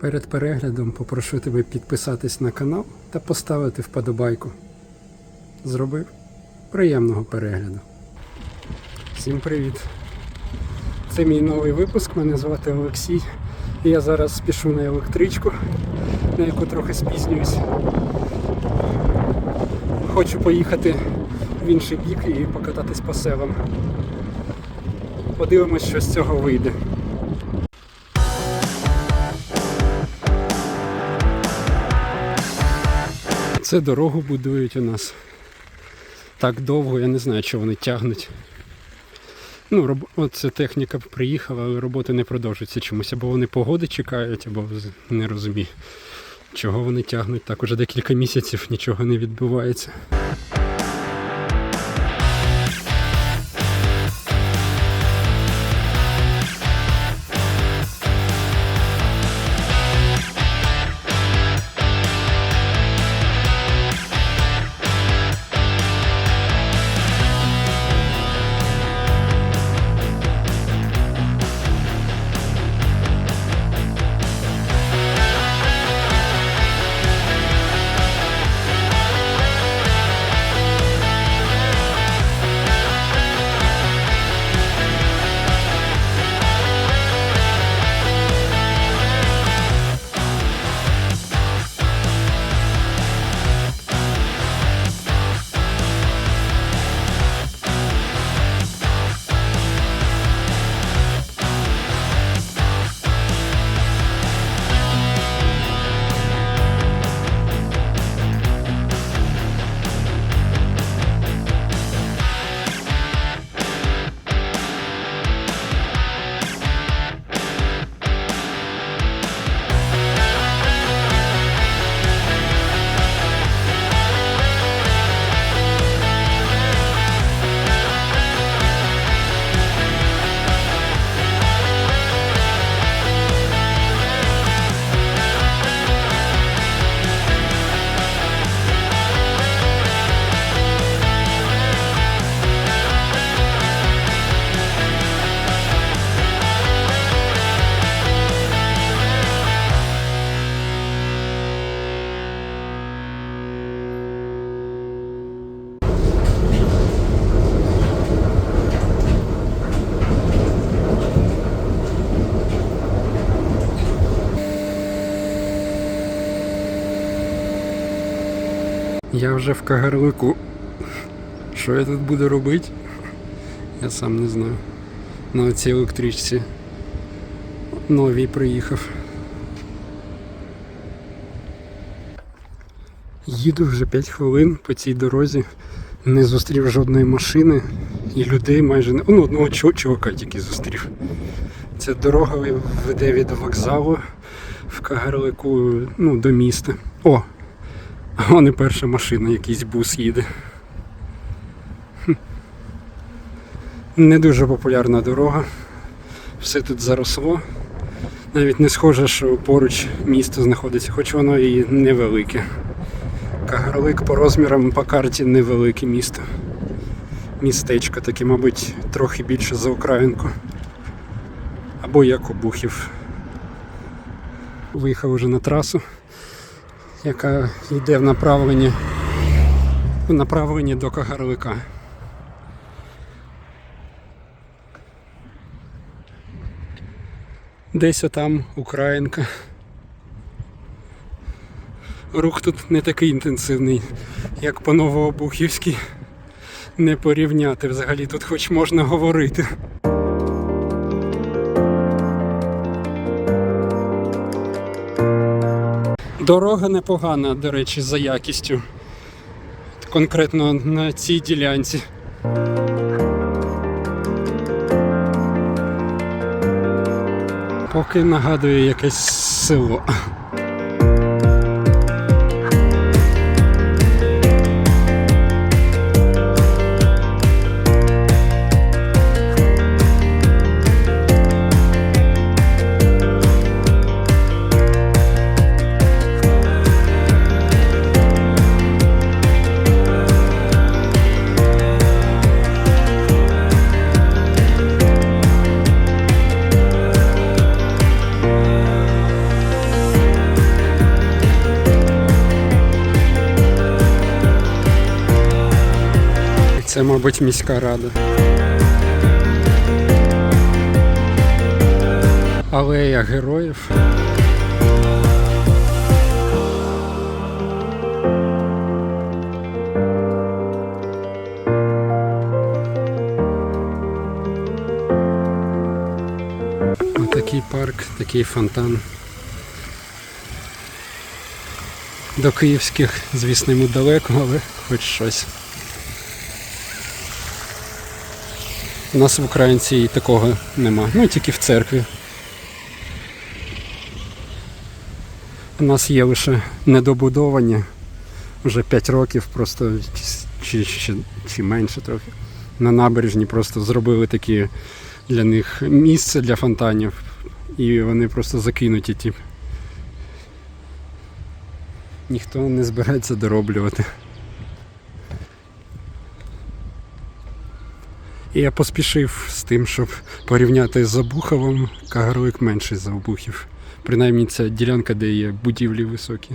Перед переглядом попрошу тебе підписатись на канал та поставити вподобайку. Зробив? Приємного перегляду. Всім привіт! Це мій новий випуск, мене звати Олексій. І я зараз спішу на електричку, на яку трохи спізнююсь. Хочу поїхати в інший бік і покататись по селам. Подивимось, що з цього вийде. Це дорогу будують у нас. Так довго, я не знаю, що вони тягнуть. Ну, роб... Оце техніка приїхала, але роботи не продовжуються чомусь. Або вони погоди чекають, або не розумію, чого вони тягнуть. Так уже декілька місяців нічого не відбувається. Я вже в Кагарлику. Що я тут буду робити? Я сам не знаю. На цій електричці новій приїхав. Їду вже 5 хвилин по цій дорозі, не зустрів жодної машини і людей майже не. Ну, одного чу- чувака тільки зустрів. Ця дорога веде від вокзалу в Кагарлику ну, до міста. О! Вон і перша машина, якийсь бус їде. Не дуже популярна дорога. Все тут заросло. Навіть не схоже, що поруч місто знаходиться, хоч воно і невелике. Кагарлик по розмірам по карті невелике місто. Містечко таке, мабуть, трохи більше за Українку. Або як Обухів. Виїхав уже на трасу яка йде в направленні, в направленні до Кагарлика. Десь отам Українка. Рух тут не такий інтенсивний, як по Новообухівській. Не порівняти взагалі тут хоч можна говорити. Дорога непогана, до речі, за якістю. Конкретно на цій ділянці. Поки нагадує якесь село. Це, мабуть, міська рада. Алея героїв. Отакий парк, такий фонтан. До київських, звісно, йому далеко, але хоч щось. У нас в Українці і такого нема. Ну тільки в церкві. У нас є лише недобудовані вже 5 років, просто чи, чи, чи менше трохи. На набережні просто зробили такі для них місце для фонтанів. І вони просто закинуті ті. Ніхто не збирається дороблювати. І я поспішив з тим, щоб порівняти з Обуховим, Кагарлик менший за Обухів. Принаймні це ділянка, де є будівлі високі.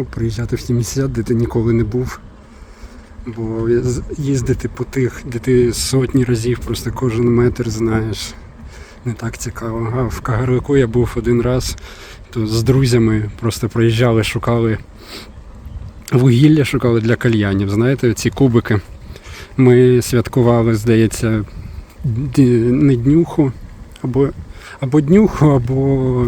Так приїжджати в ті місця, де ти ніколи не був. Бо їздити по тих, де ти сотні разів просто кожен метр знаєш. Не так цікаво. А в Кагарлику я був один раз, то з друзями просто проїжджали, шукали вугілля, шукали для кальянів. Знаєте, ці кубики. Ми святкували, здається, не днюху, або, або днюху, або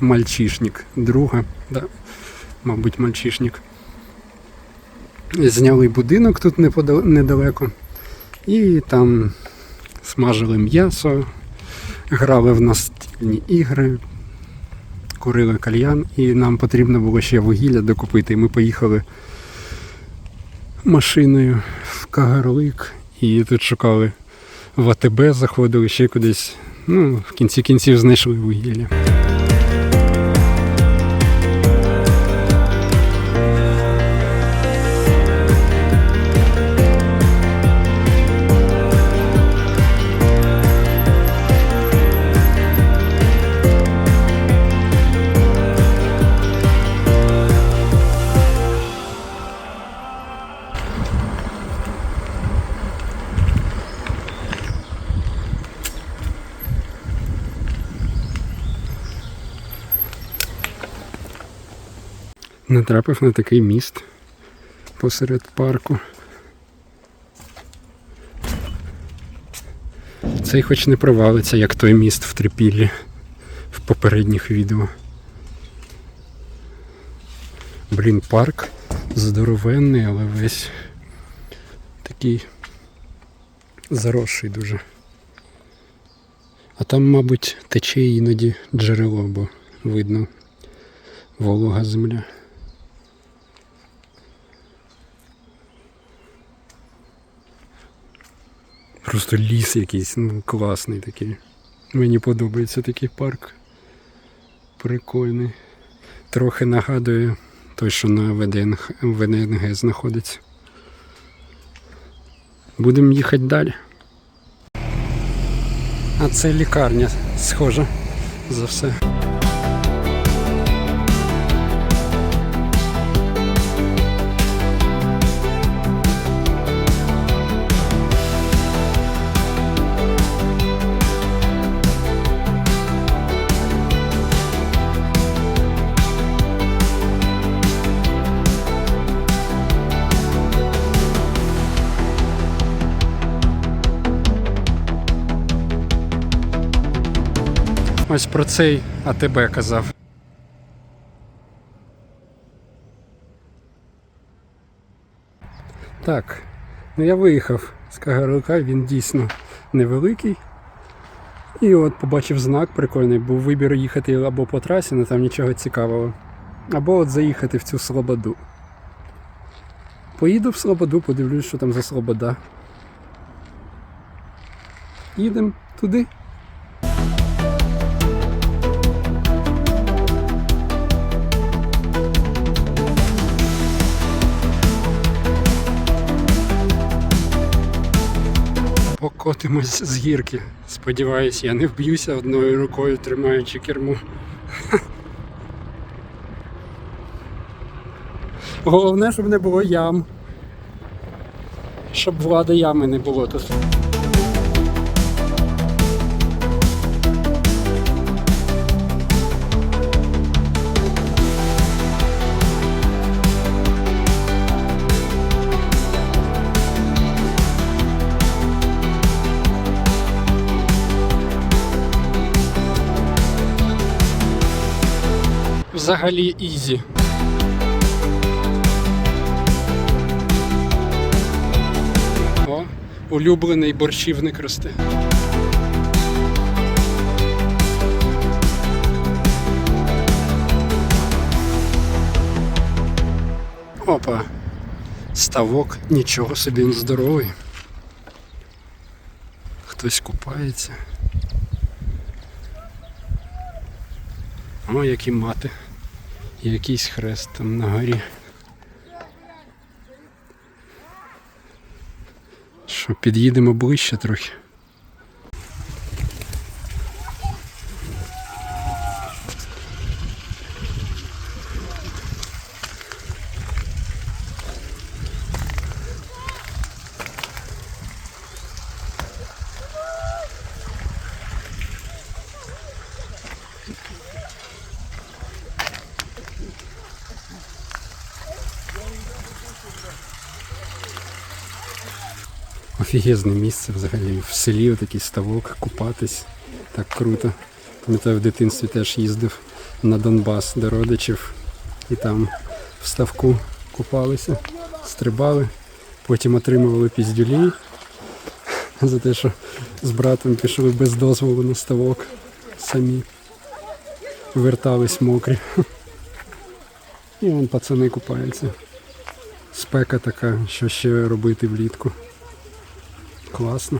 мальчишник. Друга. Да мабуть, мальчишник. Зняли будинок тут недалеко. І там смажили м'ясо, грали в настільні ігри, курили кальян, і нам потрібно було ще вугілля докупити. І ми поїхали машиною в Кагарлик і тут шукали в АТБ, заходили ще кудись. Ну, в кінці кінців знайшли вугілля. Натрапив на такий міст посеред парку. Цей хоч не провалиться, як той міст в Трипіллі в попередніх відео. Блін, парк здоровенний, але весь такий заросший дуже. А там, мабуть, тече іноді джерело, бо видно волога земля. Просто ліс якийсь, ну класний такий. Мені подобається такий парк. Прикольний. Трохи нагадує той, що на ВДНГ, ВДНГ знаходиться. Будемо їхати далі. А це лікарня схожа за все. Ось про цей АТБ казав. Так, ну я виїхав з Кагарлика, він дійсно невеликий, І от побачив знак прикольний, був вибір їхати або по трасі, але там нічого цікавого. Або от заїхати в цю Слободу. Поїду в Слободу, подивлюсь, що там за Слобода. Їдемо туди. Покотимось з гірки. Сподіваюсь, я не вб'юся одною рукою, тримаючи керму. Головне, щоб не було ям. Щоб влади ями не було тут. Взагалі ізі. О, улюблений борщівник росте. Опа. Ставок, нічого собі він здоровий. Хтось купається. О, які мати. Якийсь хрест там на горі. Що, під'їдемо ближче трохи. Офігезне місце взагалі. В селі такий ставок, купатись. Так круто. Пам'ятаю, в дитинстві теж їздив на Донбас до родичів і там в ставку купалися, стрибали, потім отримували піздюлі за те, що з братом пішли без дозволу на ставок самі. Вертались мокрі. І вон пацани купаються. Спека така, що ще робити влітку. Класно.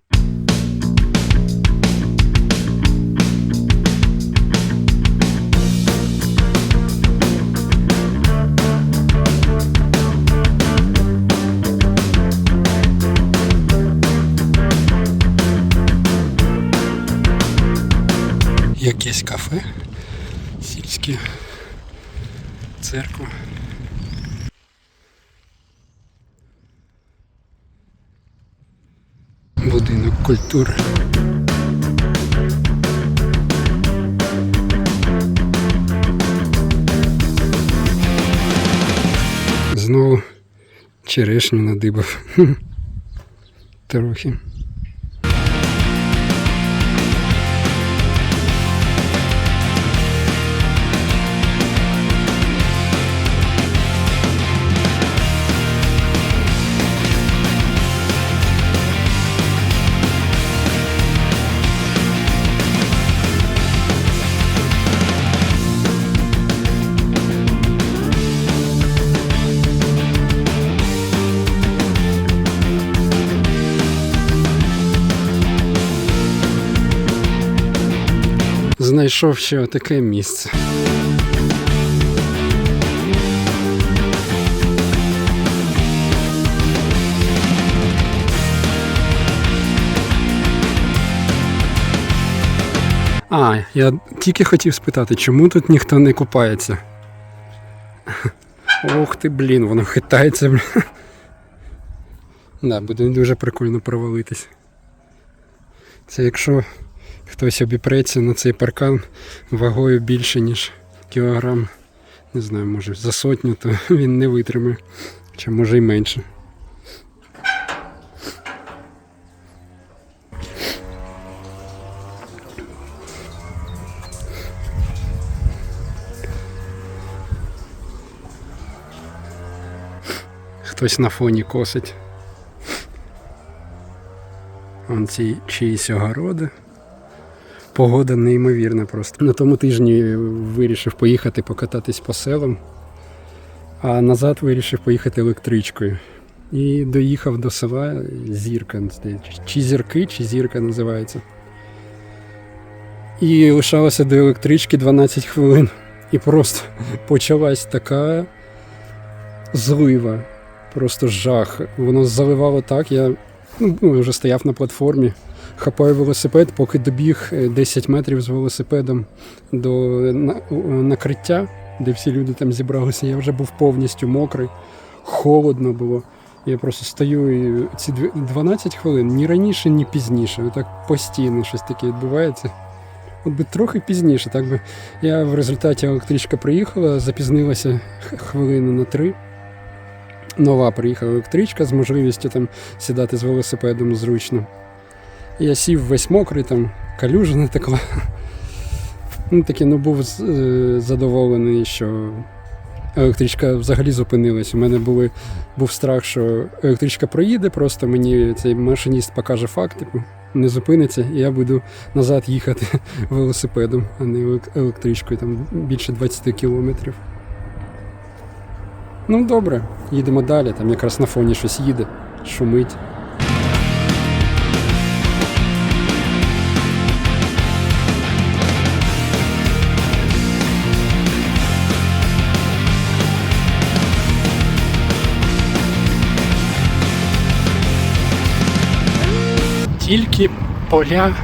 Якесь кафе, сільське, церква. Будинок культури. Знову черешню надибав. Трохи. Знайшов ще таке місце. А, я тільки хотів спитати, чому тут ніхто не купається? Ох ти, блін, воно хитається. блін. Да, буде дуже прикольно провалитись. Це якщо хтось обіпреться на цей паркан вагою більше, ніж кілограм, не знаю, може за сотню, то він не витримає. Чи може й менше. Хтось на фоні косить. Вон ці чиїсь огороди. Погода неймовірна просто. На тому тижні вирішив поїхати покататись по селам, а назад вирішив поїхати електричкою. І доїхав до села Зірка, чи зірки, чи зірка називається. І лишалося до електрички 12 хвилин. І просто почалась така злива, просто жах. Воно заливало так. Я ну, вже стояв на платформі, хапаю велосипед, поки добіг е, 10 метрів з велосипедом до накриття, де всі люди там зібралися. Я вже був повністю мокрий, холодно було. Я просто стою і ці 12 хвилин ні раніше, ні пізніше. Так постійно щось таке відбувається. От би трохи пізніше, так би я в результаті електричка приїхала, запізнилася хвилини на три. Нова приїхала електричка з можливістю там сідати з велосипедом зручно. Я сів весь мокрий, там калюжа не текла. Ну, таки, ну, був е, задоволений, що електричка взагалі зупинилась. У мене були, був страх, що електричка проїде, просто мені цей машиніст покаже факт, типу, не зупиниться, і я буду назад їхати велосипедом, а не електричкою, там більше 20 кілометрів. Ну, добре, їдемо далі, там якраз на фоні щось їде, шумить. Тільки поля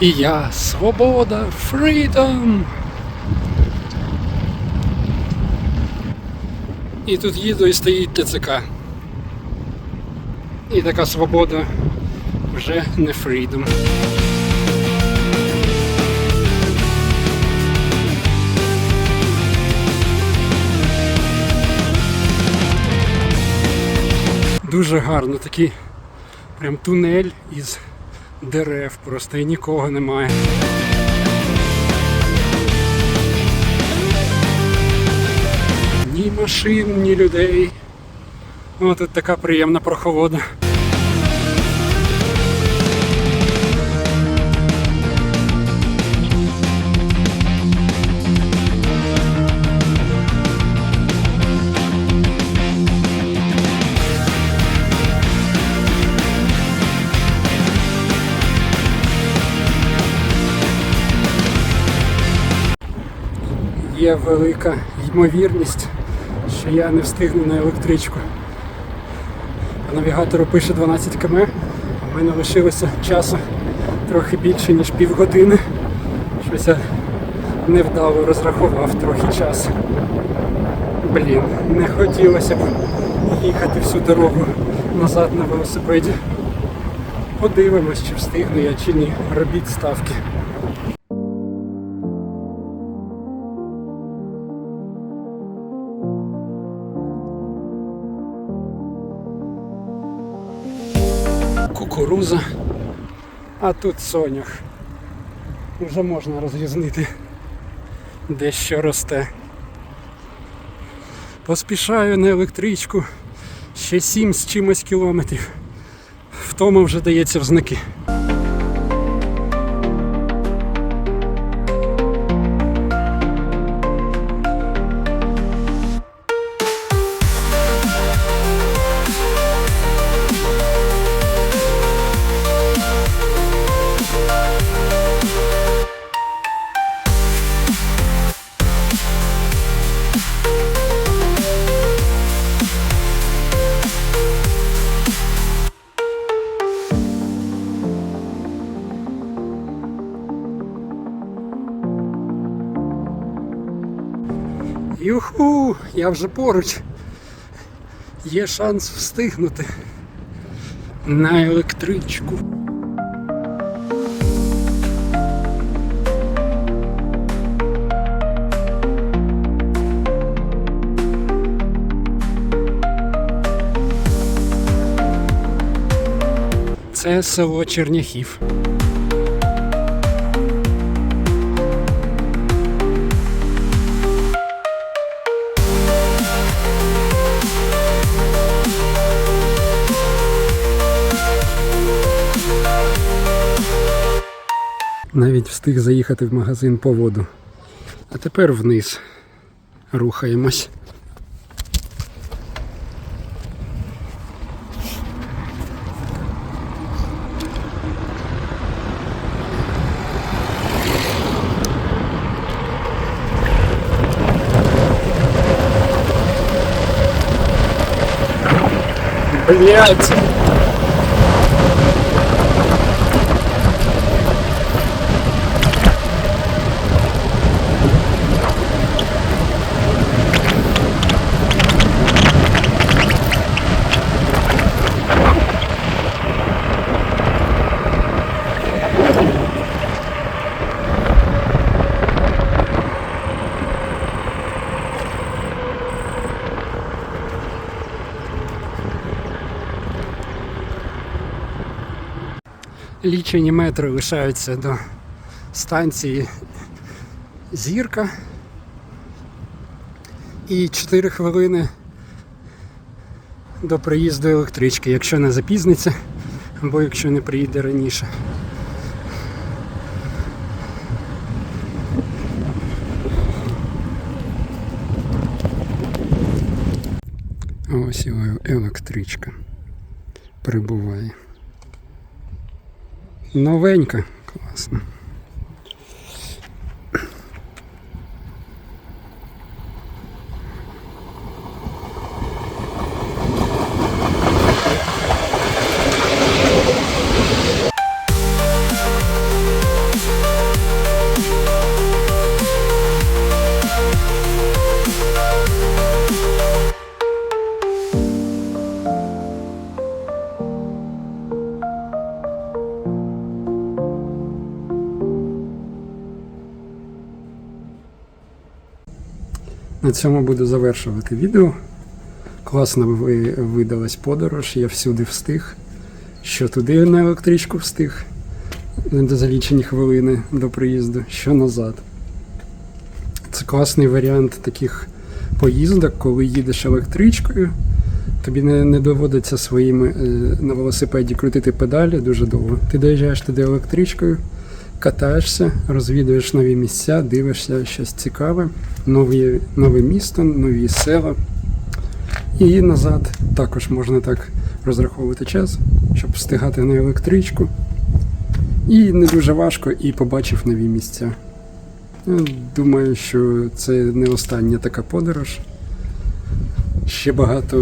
і я. Свобода, freedom. І тут їду і стоїть ТЦК. І така свобода вже не freedom. Дуже гарно такий прям тунель із дерев, просто і нікого немає. Ні машин, ні людей. О, тут така приємна прохолода. Є велика ймовірність, що я не встигну на електричку. По навігатору пише 12 км, а в мене лишилося часу трохи більше, ніж півгодини. Щось я невдало розрахував трохи часу. Блін, не хотілося б їхати всю дорогу назад на велосипеді. Подивимось, чи встигну я чи ні. Робіть ставки. Кукуруза, а тут сонях. Вже можна розрізнити, де що росте. Поспішаю на електричку ще сім з чимось кілометрів. Втома вже дається в знаки. Я вже поруч. Є шанс встигнути на електричку. Це село Черняхів. Навіть встиг заїхати в магазин по воду. А тепер вниз рухаємось. Блять! Лічені метри лишаються до станції Зірка. І 4 хвилини до приїзду електрички, якщо не запізниться, або якщо не приїде раніше. Ось і електричка прибуває. Новенька, класно. На цьому буду завершувати відео. Класно видалась подорож, я всюди встиг. Що туди на електричку встиг до залічені хвилини до приїзду, що назад. Це класний варіант таких поїздок, коли їдеш електричкою. Тобі не, не доводиться своїми е, на велосипеді крутити педалі дуже довго. Ти доїжджаєш туди електричкою, катаєшся, розвідуєш нові місця, дивишся щось цікаве, нові, нове місто, нові села. І назад також можна так розраховувати час, щоб встигати на електричку. І не дуже важко, і побачив нові місця. Ну, Думаю, що це не остання така подорож. Ще багато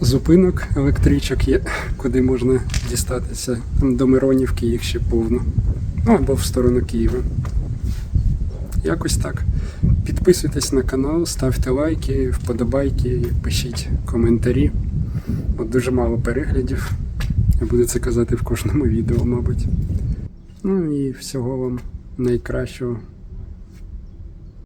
зупинок електричок є, куди можна дістатися. Там до Миронівки їх ще повно. Ну або в сторону Києва. Якось так. Підписуйтесь на канал, ставте лайки, вподобайки, пишіть коментарі. От дуже мало переглядів. Я буду це казати в кожному відео, мабуть. Ну і всього вам найкращого.